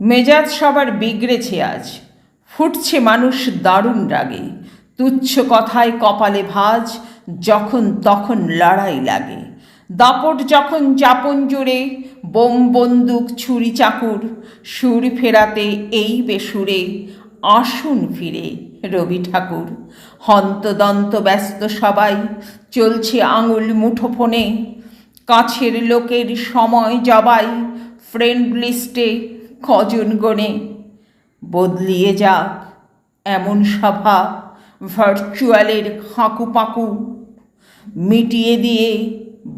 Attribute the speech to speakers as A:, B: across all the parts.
A: মেজাজ সবার বিগড়েছে আজ। ফুটছে মানুষ দারুণ রাগে। তুচ্ছ কথায় কপালে ভাজ, যখন তখন লড়াই লাগে। দাপট যখন যাপন জুড়ে বোম বন্দুক, ছুরি চাকুর, সুর ফেরাতে এই বেসুরে, আসুন ফিরে রবি ঠাকুর। হন্তদন্ত ব্যস্ত সবাই, চলছে আঙুল মুঠোফোনে। কাছের লোকের সময় জবাই ফ্রেন্ড লিস্টে কজন গণে? বদলিয়ে যাক এমন সভা ভার্চুয়ালের হাঁকু পাকু মিটিয়ে দিয়ে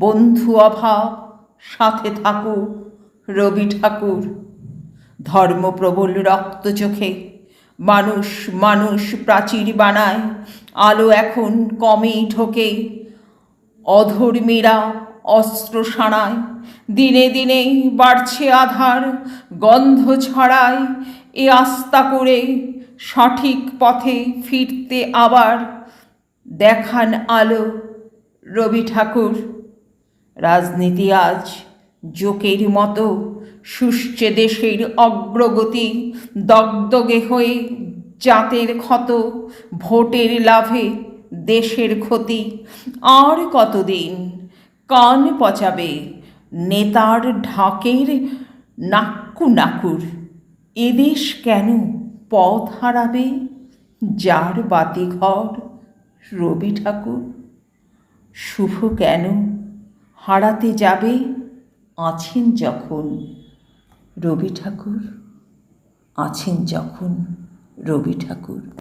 A: বন্ধু অভাব সাথে থাকুক রবি ঠাকুর। ধর্মপ্রবল রক্ত চোখে, মানুষ মানুষ প্রাচীর বানায়, আলো এখন কমেই ঢোকে। অধর্মীরা অস্ত্র সানায় দিনে দিনে বাড়ছে আধার, গন্ধ ছড়ায়। এ আস্থা করে সঠিক পথে ফিরতে আবার দেখান আলো রবি ঠাকুর। রাজনীতি আজ জোকের মতো, শুষছে দেশের অগ্রগতি, দগদগে হয়ে জাতের ক্ষত, ভোটের লাভে দেশের ক্ষতি। আর কতদিন কান পচাবে, নেতার ঢাকের নাক্কু নাকুর এদেশ কেন পথ হারাবে, যার বাতিঘর রবি ঠাকুর? শুভ কেন হারাতে যাবে, আছেন যখন রবি ঠাকুর, আছেন যখন রবি ঠাকুর।